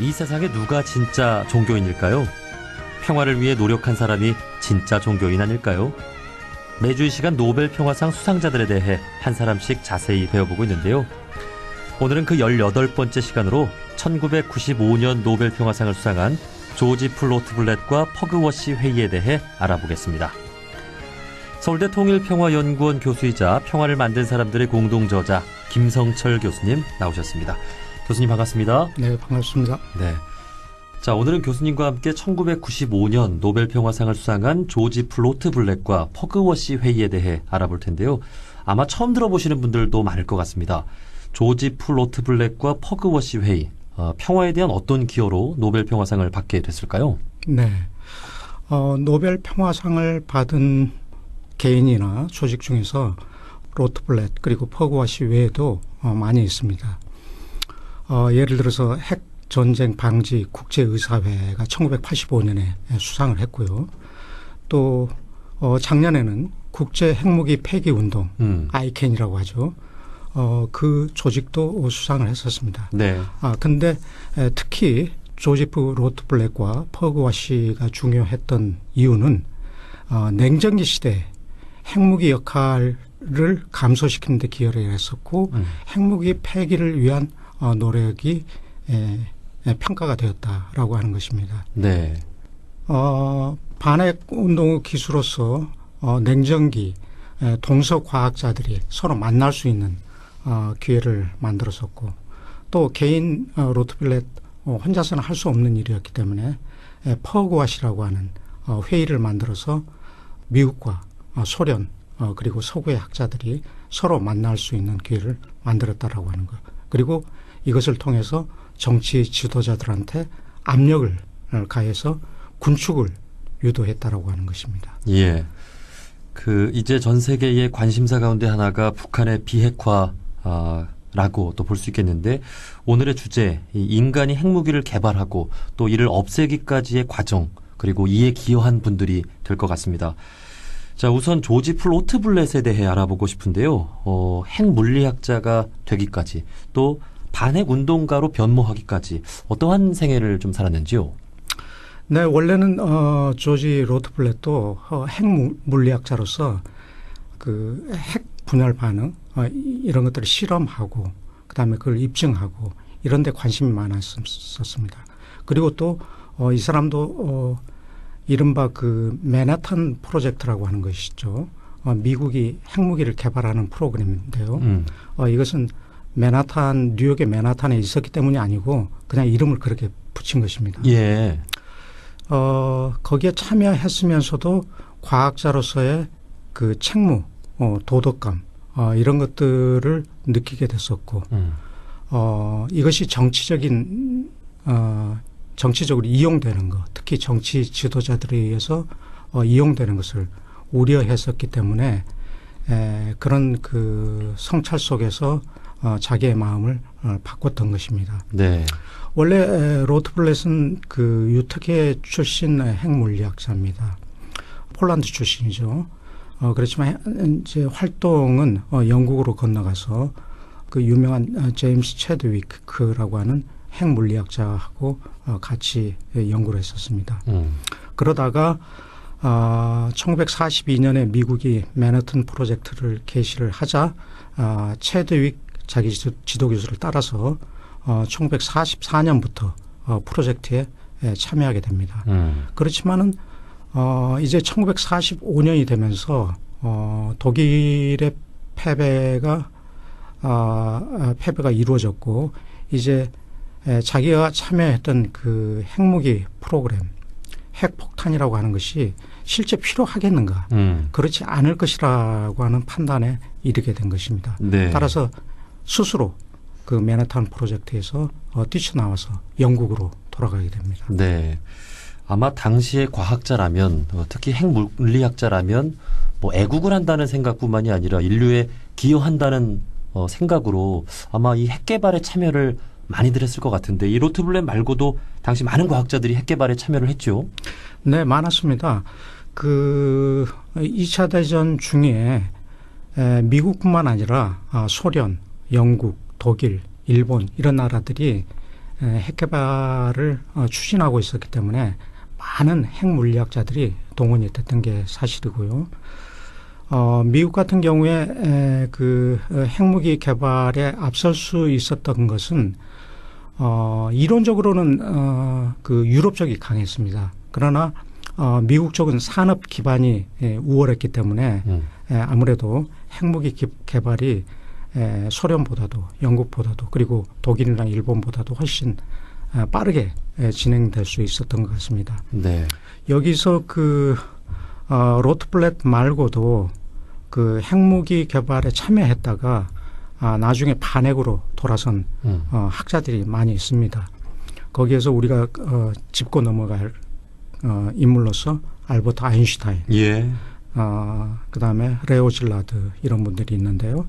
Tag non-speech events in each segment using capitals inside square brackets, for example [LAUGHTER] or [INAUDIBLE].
이 세상에 누가 진짜 종교인일까요? 평화를 위해 노력한 사람이 진짜 종교인 아닐까요? 매주 이 시간 노벨 평화상 수상자들에 대해 한 사람씩 자세히 배워보고 있는데요. 오늘은 그 18번째 시간으로 1995년 노벨 평화상을 수상한 조지 플로트 블렛과 퍼그워시 회의에 대해 알아보겠습니다. 서울대 통일평화연구원 교수이자 평화를 만든 사람들의 공동 저자 김성철 교수님 나오셨습니다. 교수님 반갑습니다. 네, 반갑습니다. 네. 자, 오늘은 교수님과 함께 1995년 노벨 평화상을 수상한 조지 플로트 블랙과 퍼그워시 회의에 대해 알아볼 텐데요. 아마 처음 들어보시는 분들도 많을 것 같습니다. 조지 플로트 블랙과 퍼그워시 회의, 어, 평화에 대한 어떤 기여로 노벨 평화상을 받게 됐을까요? 네. 어, 노벨 평화상을 받은 개인이나 조직 중에서 로트블렛 그리고 퍼그와시 외에도 어, 많이 있습니다. 어, 예를 들어서 핵 전쟁 방지 국제의사회가 1985년에 수상을 했고요. 또 어, 작년에는 국제 핵무기 폐기 운동 음. 아이캔이라고 하죠. 어, 그 조직도 수상을 했었습니다. 네. 아, 근데 에, 특히 조지프 로트 블랙과 퍼그와시가 중요했던 이유는 어, 냉전기 시대 핵무기 역할을 감소시키는 데 기여를 했었고 음. 핵무기 폐기를 위한 어, 노력이 에, 에, 평가가 되었다라고 하는 것입니다. 네. 어, 반핵 운동 기수로서 어, 냉전기 에, 동서 과학자들이 서로 만날 수 있는 어, 기회를 만들었었고 또 개인 어, 로트빌렛 어, 혼자서는 할 수 없는 일이었기 때문에 에, 퍼그와시라고 하는 어, 회의를 만들어서 미국과 어, 소련 어, 그리고 서구의 학자들이 서로 만날 수 있는 기회를 만들었다라고 하는 것 그리고 이것을 통해서 정치 지도자들한테 압력을 어, 가해서 군축을 유도했다라고 하는 것입니다. 예. 그 이제 전 세계의 관심사 가운데 하나가 북한의 비핵화 아, 라고 또 볼 수 있겠는데 오늘의 주제 이 인간이 핵무기를 개발하고 또 이를 없애기까지의 과정 그리고 이에 기여한 분들이 될 것 같습니다. 자 우선 조지 플로트 블렛에 대해 알아보고 싶은데요. 어, 핵 물리학자가 되기까지 또 반핵 운동가로 변모하기까지 어떠한 생애를 좀 살았는지요? 네, 원래는 어 조지 로트블렛도 어, 핵 무- 물리학자로서 그 핵 분열 반응 어, 이- 이런 것들을 실험하고 그다음에 그걸 입증하고 이런 데 관심이 많았었습니다. 그리고 또 어, 이 사람도 어, 이른바 그 맨하탄 프로젝트라고 하는 것이죠. 어, 미국이 핵무기를 개발하는 프로그램인데요. 음. 어, 이것은 맨하탄 뉴욕의 맨하탄에 있었기 때문이 아니고 그냥 이름을 그렇게 붙인 것입니다. 예. 어, 거기에 참여했으면서도 과학자로서의 그 책무, 어, 도덕감, 어, 이런 것들을 느끼게 됐었고, 음. 어, 이것이 정치적인, 어, 정치적으로 이용되는 것, 특히 정치 지도자들에 의해서 어, 이용되는 것을 우려했었기 때문에 에, 그런 그 성찰 속에서 어, 자기의 마음을 어, 바꿨던 것입니다. 네. 원래 에, 로트블렛은 그 유태계 출신 핵물리학자입니다. 폴란드 출신이죠. 어, 그렇지만 해- 이제 활동은 어, 영국으로 건너가서 그 유명한 어, 제임스 체드위크라고 하는 핵물리학자하고 어, 같이 에, 연구를 했었습니다. 음. 그러다가 아, 1942년에 미국이 맨하튼 프로젝트를 개시를 하자 아, 체드윅 자기 지도, 교수를 따라서 어, 1944년부터 어, 프로젝트에 에, 참여하게 됩니다. 음. 그렇지만은 어, 이제 1945년이 되면서 어, 독일의 패배가 아, 아, 패배가 이루어졌고 이제 에, 자기가 참여했던 그 핵무기 프로그램 핵폭탄이라고 하는 것이 실제 필요하겠는가 음. 그렇지 않을 것이라고 하는 판단에 이르게 된 것입니다. 네. 따라서 스스로 그 맨하탄 프로젝트에서 어, 뛰쳐나와서 영국으로 돌아가게 됩니다. 네. 아마 당시의 과학자라면 어, 특히 핵물리학자라면 뭐 애국을 한다는 생각뿐만이 아니라 인류에 기여한다는 어, 생각으로 아마 이 핵 개발에 참여를 많이들 했을 것 같은데 이 로트블렛 말고도 당시 많은 과학자들이 핵 개발에 참여를 했죠. 네, 많았습니다. 그 2차 대전 중에 에, 미국뿐만 아니라 아, 소련, 영국, 독일, 일본 이런 나라들이 에, 핵 개발을 어, 추진하고 있었기 때문에 많은 핵 물리학자들이 동원이 됐던 게 사실이고요. 어, 미국 같은 경우에 에, 그 어, 핵무기 개발에 앞설 수 있었던 것은 어, 이론적으로는 어, 그 유럽 쪽이 강했습니다. 그러나 어, 미국 쪽은 산업 기반이 예, 우월했기 때문에 음. 에, 아무래도 핵무기 기- 개발이 에, 소련보다도 영국보다도 그리고 독일이나 일본보다도 훨씬 에, 빠르게 에, 진행될 수 있었던 것 같습니다. 네. 여기서 그 어, 로트블렛 말고도 그 핵무기 개발에 참여했다가 아, 나중에 반핵으로 돌아선 음. 어, 학자들이 많이 있습니다. 거기에서 우리가 어, 짚고 넘어갈 어, 인물로서 알버트 아인슈타인, 예. 어, 그 다음에 레오 질라드 이런 분들이 있는데요.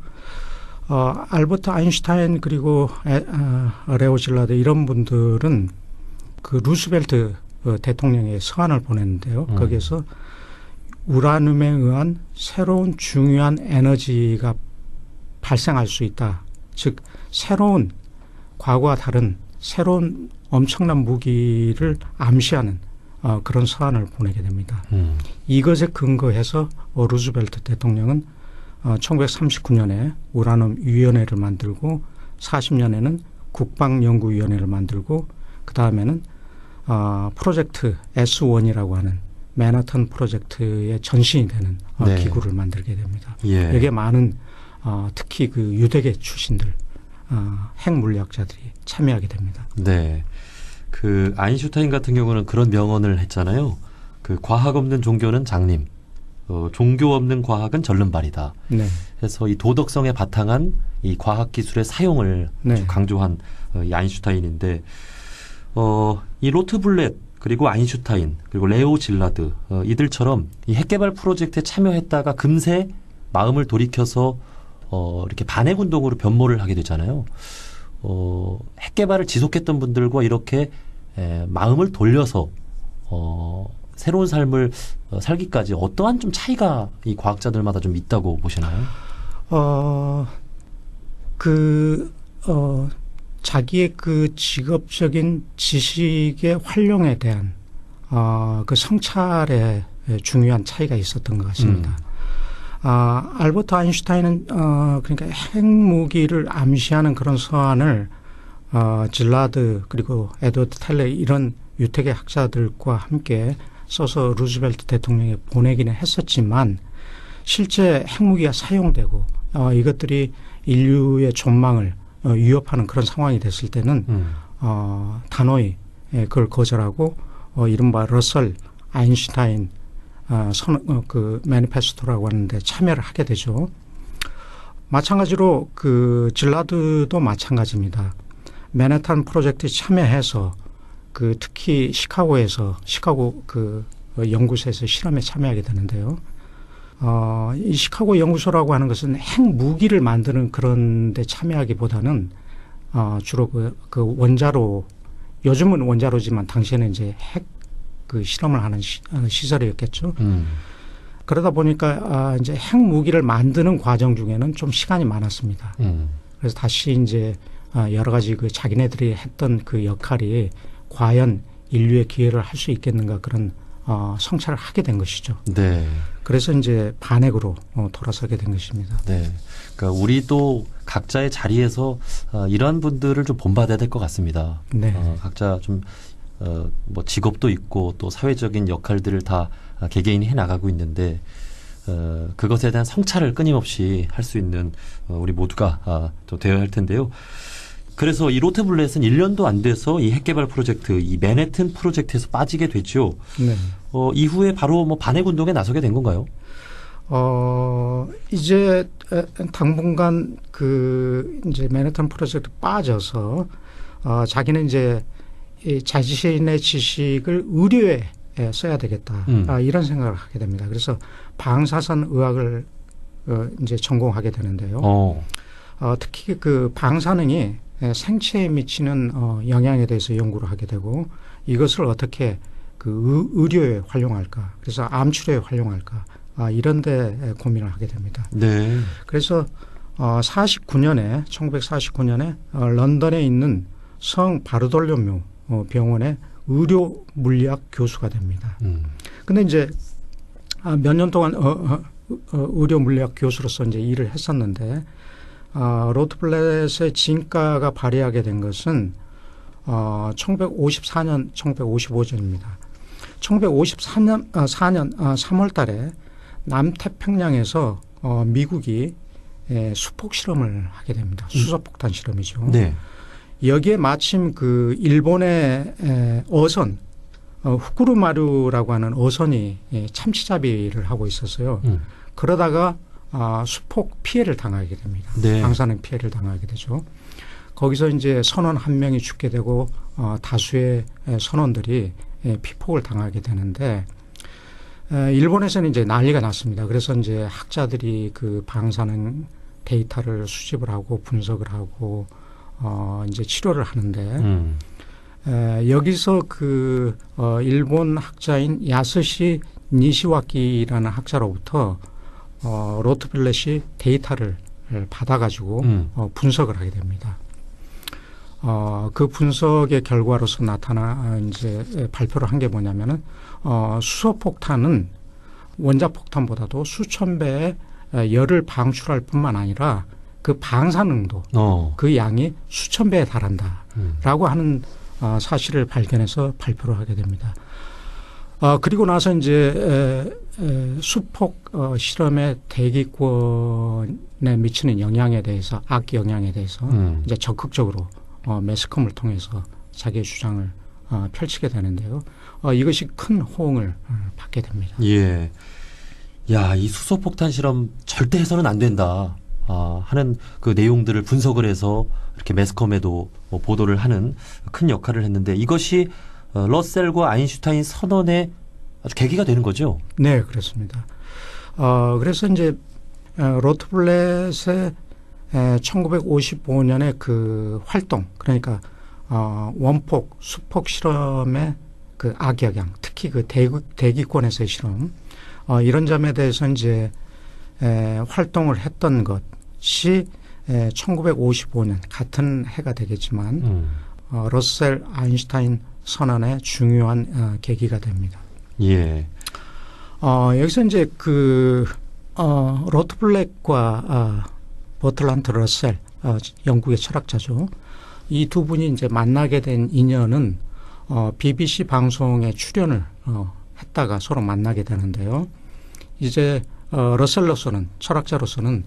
어, 알버트 아인슈타인 그리고 에, 어, 레오 질라드 이런 분들은 그 루스벨트 어, 대통령의 서한을 보냈는데요. 음. 거기에서 우라늄에 의한 새로운 중요한 에너지가 발생할 수 있다. 즉 새로운 과거와 다른 새로운 엄청난 무기를 암시하는 어, 그런 서한을 보내게 됩니다. 음. 이것에 근거해서 어, 루즈벨트 대통령은 어, 1939년에 우라늄 위원회를 만들고 40년에는 국방연구위원회를 만들고 그 다음에는 어, 프로젝트 S1이라고 하는 맨하탄 프로젝트의 전신이 되는 어, 네. 기구를 만들게 됩니다. 예. 여기에 많은 어, 특히 그 유대계 출신들 어, 핵 물리학자들이 참여하게 됩니다. 네. 그 아인슈타인 같은 경우는 그런 명언을 했잖아요. 그 과학 없는 종교는 장님, 어, 종교 없는 과학은 절름발이다. 네, 해서 이 도덕성에 바탕한 이 과학 기술의 사용을 네. 강조한 어, 이 아인슈타인인데 어, 이 로트블렛 그리고 아인슈타인 그리고 레오 질라드 어, 이들처럼 이 핵개발 프로젝트에 참여했다가 금세 마음을 돌이켜서 어, 이렇게 반핵 운동으로 변모를 하게 되잖아요. 어, 핵개발을 지속했던 분들과 이렇게 에, 마음을 돌려서 어, 새로운 삶을 어, 살기까지 어떠한 좀 차이가 이 과학자들마다 좀 있다고 보시나요? 어, 그, 어, 자기의 그 직업적인 지식의 활용에 대한, 어, 그 성찰에 중요한 차이가 있었던 것 같습니다. 음. 아, 알버트 아인슈타인은, 어, 그러니까 핵무기를 암시하는 그런 서한을, 어, 질라드, 그리고 에드워드 텔레 이런 유태계 학자들과 함께 써서 루즈벨트 대통령에 보내기는 했었지만, 실제 핵무기가 사용되고 어, 이것들이 인류의 존망을 어, 위협하는 그런 상황이 됐을 때는 음. 어, 단호히 예, 그걸 거절하고 어, 이른바 러셀 아인슈타인 어, 선, 어, 그 매니페스토라고 하는데 참여를 하게 되죠. 마찬가지로 그 질라드도 마찬가지입니다. 맨해탄 프로젝트에 참여해서 그 특히 시카고에서 시카고 그 어, 연구소에서 실험에 참여하게 되는데요. 어, 이 시카고 연구소라고 하는 것은 핵 무기를 만드는 그런 데 참여하기보다는 어, 주로 그, 그 원자로 요즘은 원자로지만 당시에는 이제 핵 그 실험을 하는 시, 어, 시설이었겠죠. 음. 그러다 보니까 아, 이제 핵 무기를 만드는 과정 중에는 좀 시간이 많았습니다. 음. 그래서 다시 이제 아, 여러 가지 그 자기네들이 했던 그 역할이 과연 인류의 기회를 할 수 있겠는가 그런 어, 성찰을 하게 된 것이죠. 네. 그래서 이제 반핵으로 어, 돌아서게 된 것입니다. 네. 그러니까 우리도 각자의 자리에서 어, 이러한 분들을 좀 본받아야 될 것 같습니다. 네. 어, 각자 좀 어, 뭐 직업도 있고 또 사회적인 역할들을 다 아, 개개인이 해 나가고 있는데 어, 그것에 대한 성찰을 끊임없이 할 수 있는 어, 우리 모두가 아, 또 되어야 할 텐데요. 그래서 이 로트블렛은 1년도 안 돼서 이 핵개발 프로젝트, 이 맨해튼 프로젝트에서 빠지게 됐죠. 네. 어, 이후에 바로 뭐 반핵 운동에 나서게 된 건가요? 어, 이제 에, 당분간 그 이제 맨해튼 프로젝트 빠져서 어, 자기는 이제 이 자신의 지식을 의료에 에, 써야 되겠다. 음. 아, 이런 생각을 하게 됩니다. 그래서 방사선 의학을 어, 이제 전공하게 되는데요. 어. 어, 특히 그 방사능이 에, 생체에 미치는 어, 영향에 대해서 연구를 하게 되고 이것을 어떻게 그 의, 의료에 활용할까 그래서 암 치료에 활용할까 아, 이런 데 에, 고민을 하게 됩니다. 네. 그래서 어, 49년에 1949년에 어, 런던에 있는 성 바르돌로묘 어, 병원의 의료 물리학 교수가 됩니다. 음. 근데 이제 아, 몇년 동안 어, 어, 어, 의료 물리학 교수로서 이제 일을 했었는데 아, 로트블렛의 진가가 발휘하게 된 것은 어, 1954년, 1955년입니다. 1954년 아, 4년 아, 3월 달에 남태평양에서 어, 미국이 예, 수폭 실험을 하게 됩니다. 수소폭탄 실험이죠. 네. 여기에 마침 그 일본의 에, 어선 어, 후쿠르마루라고 하는 어선이 예, 참치잡이를 하고 있었어요. 음. 그러다가 아, 수폭 피해를 당하게 됩니다. 네. 방사능 피해를 당하게 되죠. 거기서 이제 선원 한 명이 죽게 되고 어, 다수의 에, 선원들이 예, 피폭을 당하게 되는데 에, 일본에서는 이제 난리가 났습니다. 그래서 이제 학자들이 그 방사능 데이터를 수집을 하고 분석을 하고 어, 이제 치료를 하는데 음. 에, 여기서 그 어, 일본 학자인 야스시 니시와키라는 학자로부터 어, 로트블렛이 데이터를 받아가지고 음. 어, 분석을 하게 됩니다. 어, 그 분석의 결과로서 나타나 아, 이제 발표를 한 게 뭐냐면은 어, 수소폭탄은 원자폭탄보다도 수천 배의 에, 열을 방출할 뿐만 아니라 그 방사능도 어. 그 양이 수천 배에 달한다. 음. 라고 하는 어, 사실을 발견해서 발표를 하게 됩니다. 어, 그리고 나서 이제 에, 에, 수폭 어, 실험의 대기권에 미치는 영향에 대해서 악 영향에 대해서 음. 이제 적극적으로 어, 매스컴을 통해서 자기의 주장을 어, 펼치게 되는데요. 어, 이것이 큰 호응을 어, 받게 됩니다. 예. 야, 이 수소폭탄 실험 절대 해서는 안 된다. 아, 하는 그 내용들을 분석을 해서 이렇게 매스컴에도 뭐 보도를 하는 큰 역할을 했는데 이것이 어, 러셀과 아인슈타인 선언의 아주 계기가 되는 거죠. 네, 그렇습니다. 어, 그래서 이제 어, 로트블렛의 에, 1955년에 그 활동, 그러니까 어, 원폭, 수폭 실험의 그 악영향, 특히 그 대기, 대기권에서의 실험, 어, 이런 점에 대해서 이제 에, 활동을 했던 것이 에, 1955년 같은 해가 되겠지만 음. 어, 러셀 아인슈타인 선언의 중요한 어, 계기가 됩니다. 예. 어, 여기서 이제 그, 어, 로트 블랙과, 아, 버틀란트 러셀, 어, 영국의 철학자죠. 이 두 분이 이제 만나게 된 인연은, 어, BBC 방송에 출연을, 어, 했다가 서로 만나게 되는데요. 이제, 어, 러셀로서는, 철학자로서는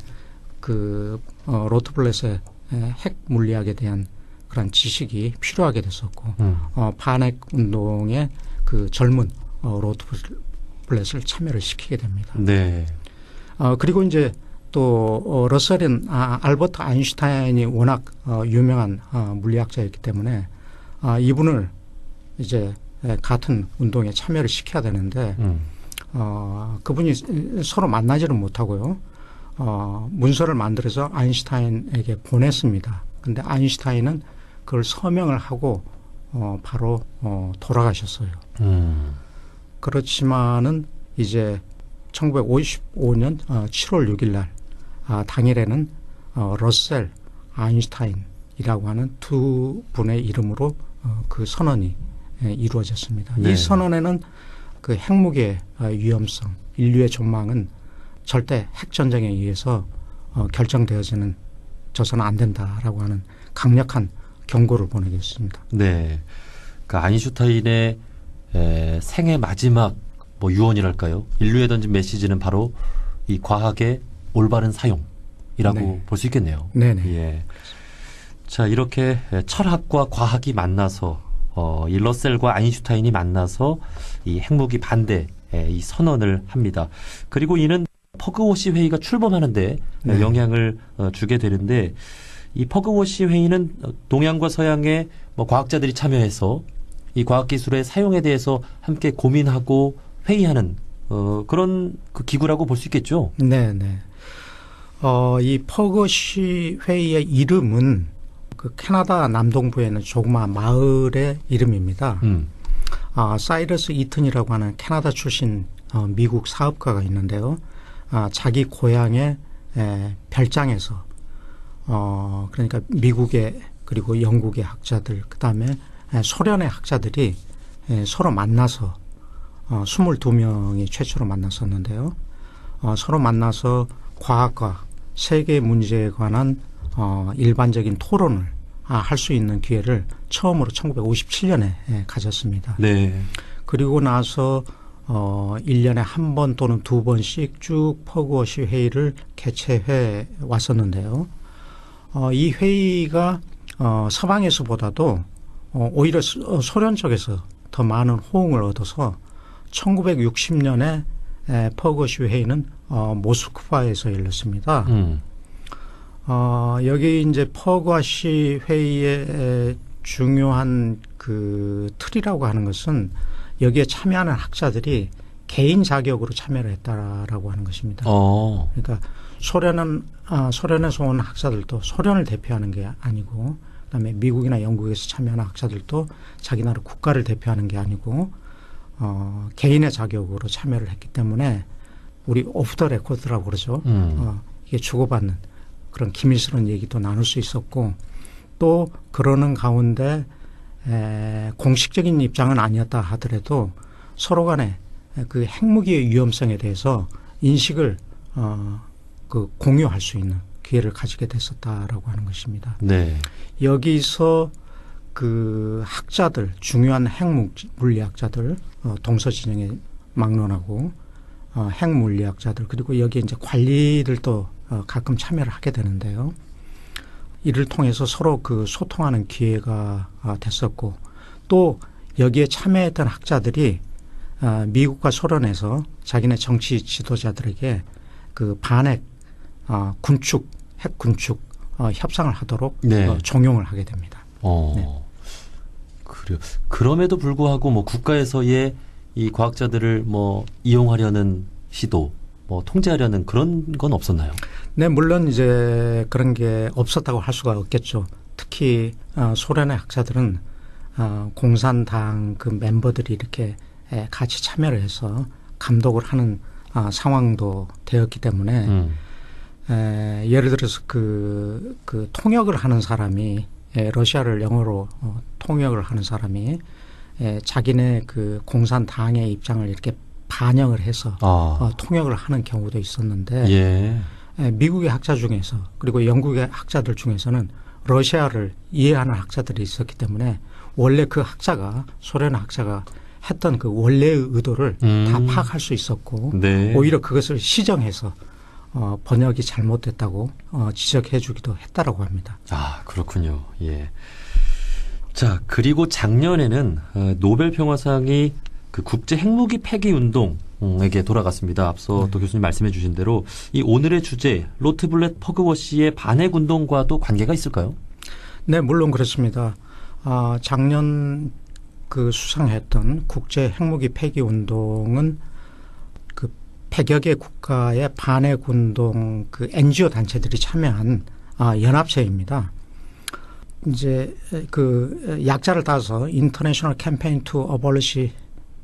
그, 어, 로트 블랙의 에, 핵 물리학에 대한 그런 지식이 필요하게 됐었고, 음. 어, 반핵 운동에 그 젊은 어, 로드블렛을 참여를 시키게 됩니다. 네. 어, 그리고 이제 또 어, 러셀은 아, 알버트 아인슈타인이 워낙 어, 유명한 어, 물리학자였기 때문에 아, 이분을 이제 에, 같은 운동에 참여를 시켜야 되는데 음. 어, 그분이 서로 만나지는 못하고요. 어, 문서를 만들어서 아인슈타인에게 보냈습니다. 근데 아인슈타인은 그걸 서명을 하고 어, 바로 어, 돌아가셨어요. 음. 그렇지만은 이제 1955년 어, 7월 6일 날 아, 당일에는 어, 러셀 아인슈타인이라고 하는 두 분의 이름으로 어, 그 선언이 예, 이루어졌습니다. 네. 이 선언에는 그 핵무기의 어, 위험성, 인류의 전망은 절대 핵 전쟁에 의해서 어, 결정되어지는 져서는 안 된다라고 하는 강력한 경고를 보내겠습니다. 네. 그 아인슈타인의 에, 생애 마지막 뭐 유언이랄까요? 인류에 던진 메시지는 바로 이 과학의 올바른 사용이라고 네. 볼수 있겠네요. 네네. 예. 자, 이렇게 철학과 과학이 만나서 어, 이 러셀과 아인슈타인이 만나서 이 핵무기 반대 이 선언을 합니다. 그리고 이는 퍼그워시 회의가 출범하는데 네. 영향을 어, 주게 되는데 이 퍼그워시 회의는 동양과 서양의 뭐 과학자들이 참여해서 이 과학기술의 사용에 대해서 함께 고민하고 회의하는 어, 그런 그 기구라고 볼 수 있겠죠. 네, 네. 어, 이 퍼거시 회의의 이름은 그 캐나다 남동부에 있는 조그마한 마을의 이름입니다. 음. 아, 사이러스 이튼이라고 하는 캐나다 출신 어, 미국 사업가가 있는데요. 아, 자기 고향의 에, 별장에서 어, 그러니까 미국의 그리고 영국의 학자들 그다음에 에, 소련의 학자들이 에, 서로 만나서 어, 22명이 최초로 만났었는데요. 어, 서로 만나서 과학과 세계 문제에 관한 어, 일반적인 토론을 아, 할수 있는 기회를 처음으로 1957년에 예, 가졌습니다. 네. 그리고 나서 어 1년에 한 번 또는 두 번씩 쭉 퍼그워시 회의를 개최해 왔었는데요. 어, 이 회의가 어, 서방에서보다도 어, 오히려 소- 어, 소련 쪽에서 더 많은 호응을 얻어서 1960년에 에, 퍼그워시 회의는 어, 모스크바에서 열렸습니다. 음. 어, 여기 이제 퍼거시 회의의 에, 중요한 그 틀이라고 하는 것은 여기에 참여하는 학자들이 개인 자격으로 참여를 했다라고 하는 것입니다. 어. 그러니까 소련은 아, 소련에서 온 학자들도 소련을 대표하는 게 아니고 그다음에 미국이나 영국에서 참여하는 학자들도 자기 나라 국가를 대표하는 게 아니고 어, 개인의 자격으로 참여를 했기 때문에 우리 오프 더 레코드라고 그러죠. 음. 어, 이게 주고받는 그런 기밀스러운 얘기도 나눌 수 있었고 또 그러는 가운데 에, 공식적인 입장은 아니었다 하더라도 서로 간에 그 핵무기의 위험성에 대해서 인식을 어, 그 공유할 수 있는 기회를 가지게 됐었다라고 하는 것입니다. 네. 여기서 그 학자들 중요한 핵 물리학자들 어, 동서 진영의 막론하고 어, 핵 물리학자들 그리고 여기에 이제 관리들도 어, 가끔 참여를 하게 되는데요. 이를 통해서 서로 그 소통하는 기회가 아, 됐었고 또 여기에 참여했던 학자들이 아, 미국과 소련에서 자기네 정치 지도자들에게 그 반핵 아, 군축 핵 군축 어, 협상을 하도록 네. 어, 종용을 하게 됩니다. 어. 네. 그래요. 그럼에도 불구하고 뭐 국가에서의 이 과학자들을 뭐 이용하려는 시도, 뭐 통제하려는 그런 건 없었나요? 네, 물론 이제 그런 게 없었다고 할 수가 없겠죠. 특히 어, 소련의 학자들은 어, 공산당 그 멤버들이 이렇게 에, 같이 참여를 해서 감독을 하는 아, 상황도 되었기 때문에 음. 에, 예를 들어서 그, 그 통역을 하는 사람이 에, 러시아를 영어로 어, 통역을 하는 사람이 에, 자기네 그 공산당의 입장을 이렇게 반영을 해서 아. 어, 통역을 하는 경우도 있었는데 예. 예, 미국의 학자 중에서 그리고 영국의 학자들 중에서는 러시아를 이해하는 학자들이 있었기 때문에 원래 그 학자가 소련 학자가 했던 그 원래의 의도를 음. 다 파악할 수 있었고 네. 오히려 그것을 시정해서 어, 번역이 잘못됐다고 어, 지적해주기도 했다라고 합니다. 아, 그렇군요. 예. 자, 그리고 작년에는 어, 노벨 평화상이 그 국제 핵무기 폐기 운동 에게 돌아갔습니다. 앞서 네. 또 교수님 말씀해 주신 대로 이 오늘의 주제 로트블렛 퍼그워시의 반핵 운동과도 관계가 있을까요? 네, 물론 그렇습니다. 아, 작년 그 수상했던 국제 핵무기 폐기 운동은 그 100여 개 국가의 반핵 운동 그 NGO 단체들이 참여한 아, 연합체입니다. 이제 그 약자를 따서 International Campaign to Abolish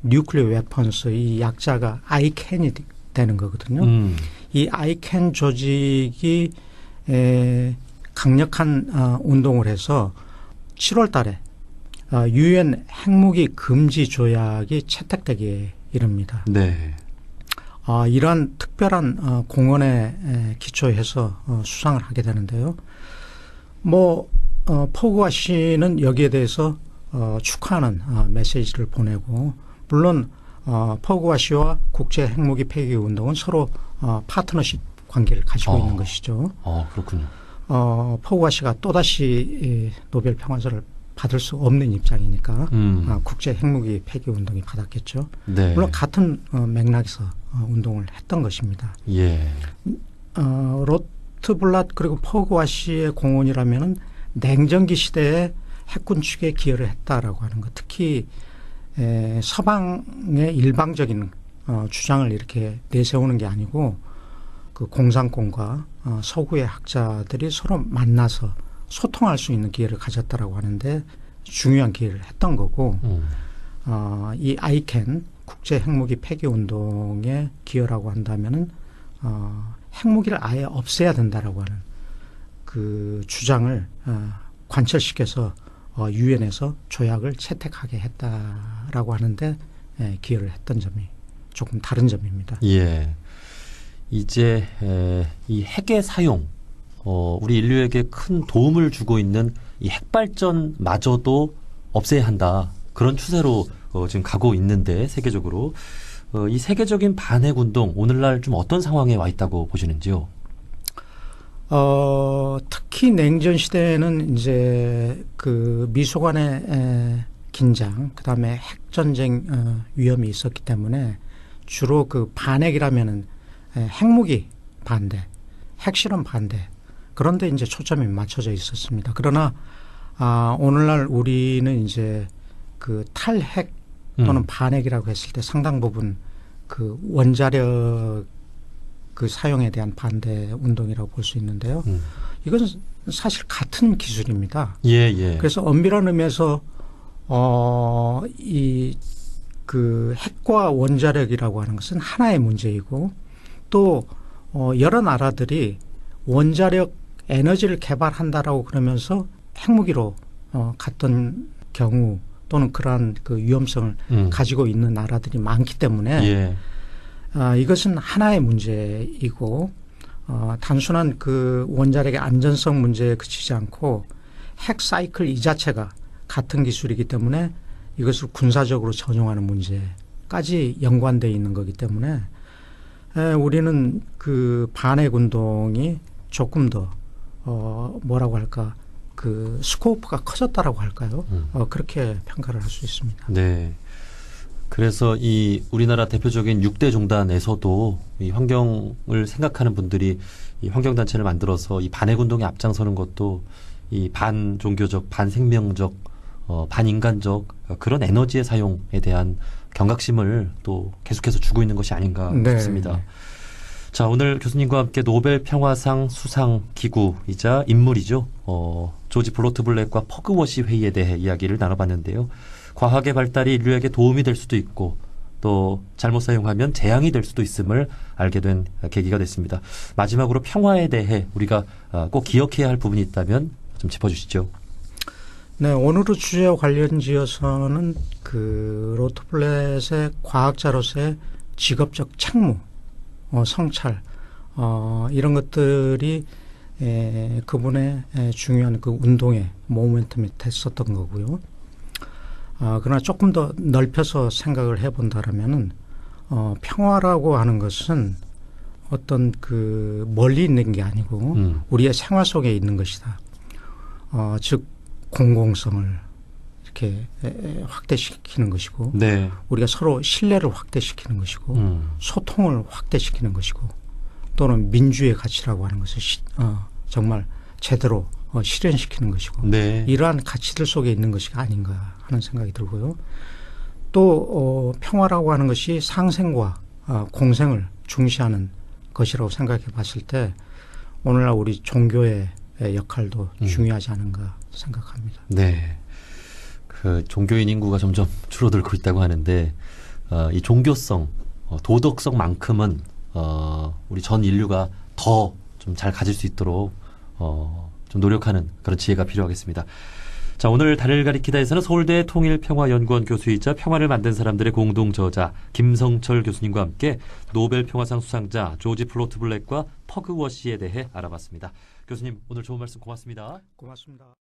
Nuclear Weapons 이 약자가 ICAN이 되는 거거든요. 음. 이 아이캔 조직이 에, 강력한 어, 운동을 해서 7월 달에 어, 유엔 핵무기 금지 조약이 채택되기에 이릅니다. 네. 아, 이러한 특별한 어, 공헌에 에, 기초해서 어, 수상을 하게 되는데요. 뭐 어, 포구아 씨는 여기에 대해서 어, 축하하는 어, 메시지를 보내고 물론 어, 포구아 씨와 국제 핵무기 폐기 운동은 서로 어, 파트너십 관계를 가지고 어. 있는 것이죠. 어, 그렇군요. 어, 포구아 씨가 또다시 이 노벨 평화상을 받을 수 없는 입장이니까 음. 어, 국제 핵무기 폐기 운동이 받았겠죠. 네. 물론 같은 어, 맥락에서 어, 운동을 했던 것입니다. 예. 어, 로트블랏 그리고 퍼그와 씨의 공헌이라면은 냉전기 시대에 핵군 축에 기여를 했다라고 하는 것. 특히 에, 서방의 일방적인 어, 주장을 이렇게 내세우는 게 아니고 그 공산권과 어, 서구의 학자들이 서로 만나서 소통할 수 있는 기회를 가졌다라고 하는데 중요한 기회를 했던 거고 음. 어, 이 아이캔 국제 핵무기 폐기 운동의 기여라고 한다면은 어, 핵무기를 아예 없애야 된다라고 하는 그 주장을 어, 관철시켜서 어, 유엔에서 조약을 채택하게 했다라고 하는데 예, 기여를 했던 점이 조금 다른 점입니다. 예. 이제 에, 이 핵의 사용, 어, 우리 인류에게 큰 도움을 주고 있는 이 핵발전마저도 없애야 한다. 그런 추세로 어, 지금 가고 있는데 세계적으로 어, 이 세계적인 반핵 운동 오늘날 좀 어떤 상황에 와 있다고 보시는지요? 어, 특히 냉전 시대에는 이제 그 미소 간의 에, 긴장, 그 다음에 핵 전쟁 어, 위험이 있었기 때문에 주로 그 반핵이라면은 에, 핵무기 반대, 핵실험 반대, 그런데 이제 초점이 맞춰져 있었습니다. 그러나 아, 오늘날 우리는 이제 그 탈핵 또는 음. 반핵이라고 했을 때 상당 부분 그 원자력 그 사용에 대한 반대 운동이라고 볼 수 있는데요. 음. 이건 사실 같은 기술입니다. 예, 예. 그래서 엄밀한 의미에서 어, 이 그 핵과 원자력이라고 하는 것은 하나의 문제이고 또 어, 여러 나라들이 원자력 에너지를 개발한다라고 그러면서 핵무기로 어, 갔던 경우 또는 그러한 그 위험성을 음. 가지고 있는 나라들이 많기 때문에 예. 아, 이것은 하나의 문제이고 어, 단순한 그 원자력의 안전성 문제에 그치지 않고 핵 사이클 이 자체가 같은 기술이기 때문에 이것을 군사적으로 전용하는 문제까지 연관돼 있는 거기 때문에 에, 우리는 그 반핵 운동이 조금 더 어, 뭐라고 할까 그 스코프가 커졌다라고 할까요? 음. 어, 그렇게 평가를 할 수 있습니다. 네. 그래서 이 우리나라 대표적인 6대 종단에서도 이 환경을 생각하는 분들이 이 환경단체를 만들어서 이 반핵 운동에 앞장서는 것도 이 반 종교적, 반 생명적, 어, 반인간적 어, 그런 에너지의 사용에 대한 경각심을 또 계속해서 주고 있는 것이 아닌가 네. 싶습니다. 자, 오늘 교수님과 함께 노벨 평화상 수상 기구이자 인물이죠. 어, 조지 블로트 블랙과 퍼그워시 회의에 대해 이야기를 나눠봤는데요. 과학의 발달이 인류에게 도움이 될 수도 있고 또 잘못 사용하면 재앙이 될 수도 있음을 알게 된 계기가 됐습니다. 마지막으로 평화에 대해 우리가 아, 꼭 기억해야 할 부분이 있다면 좀 짚어주시죠. 네, 오늘의 주제와 관련지어서는 그 로트블렛의 과학자로서의 직업적 책무, 어, 성찰, 어, 이런 것들이 에, 그분의 에, 중요한 그 운동의 모멘텀이 됐었던 거고요. 아, 그러나 조금 더 넓혀서 생각을 해본다라면은 어, 평화라고 하는 것은 어떤 그 멀리 있는 게 아니고 음, 우리의 생활 속에 있는 것이다. 어, 즉 공공성을 이렇게 확대시키는 것이고 네. 우리가 서로 신뢰를 확대시키는 것이고 음, 소통을 확대시키는 것이고 또는 민주의 가치라고 하는 것을 시, 어, 정말 제대로 어, 실현시키는 것이고 네. 이러한 가치들 속에 있는 것이 아닌가 하는 생각이 들고요. 또 어, 평화라고 하는 것이 상생과 어, 공생을 중시하는 것이라고 생각해 봤을 때 오늘날 우리 종교의 역할도 음. 중요하지 않은가 생각합니다. 네. 그 종교인 인구가 점점 [LAUGHS] 줄어들고 있다고 하는데 어, 이 종교성, 어, 도덕성만큼은 어, 우리 전 인류가 더 좀 잘 가질 수 있도록 어, 좀 노력하는 그런 지혜가 필요하겠습니다. 자, 오늘 달을 가리키다에서는 서울대 통일평화연구원 교수이자 평화를 만든 사람들의 공동 저자 김성철 교수님과 함께 노벨 평화상 수상자 조지 플로트 블랙과 퍼그 워시에 대해 알아봤습니다. 교수님, 오늘 좋은 말씀 고맙습니다. 고맙습니다.